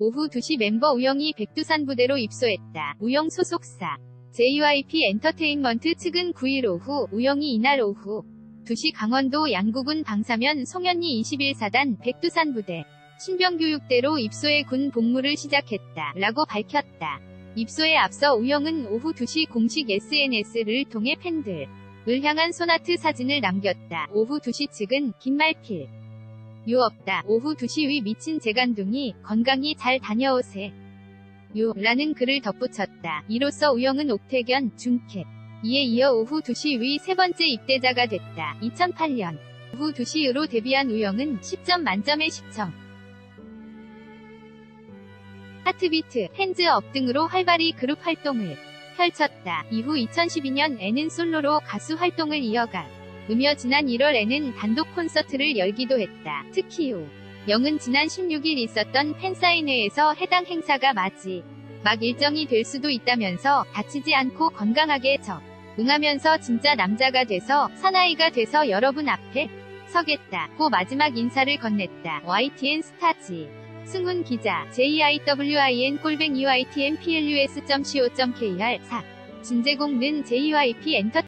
오후 2시 멤버 우영이 백두산 부대로 입소했다. 우영 소속사 JYP 엔터테인먼트 측은 9일 오후 우영이 이날 오후 2시 강원도 양구군 방사면 송현리 21사단 백두산 부대 신병교육대로 입소해 군 복무를 시작했다. 라고 밝혔다. 입소에 앞서 우영은 오후 2시 공식 SNS를 통해 팬들 을 향한 소나트 사진을 남겼다. 오후 2시 측은 긴말필 유 없다. 오후 2시 위 미친 재간둥이 건강히 잘 다녀오세. 요 라는 글을 덧붙였다. 이로써 우영은 옥태견 중캡 이에 이어 오후 2시 위 세 번째 입대자가 됐다. 2008년 오후 2시로 데뷔한 우영은 10점 만점의 10점. 하트비트, 핸즈업 등으로 활발히 그룹 활동을 펼쳤다. 이후 2012년에는 솔로로 가수 활동을 이어가 으며 지난 1월에는 단독 콘서트를 열기도 했다. 특히 우 영은 지난 16일 있었던 팬사인회에서 해당 행사가 마지 막 일정이 될 수도 있다면서 다치지 않고 건강하게 적 응하면서 진짜 남자가 돼서 사나이가 돼서 여러분 앞에 서겠다. 고 마지막 인사를 건넸다. YTN 스타지 승훈 기자 JIWIN 꼴뱅 UITM PLUS.co.kr 4 진제공는 JYP 엔터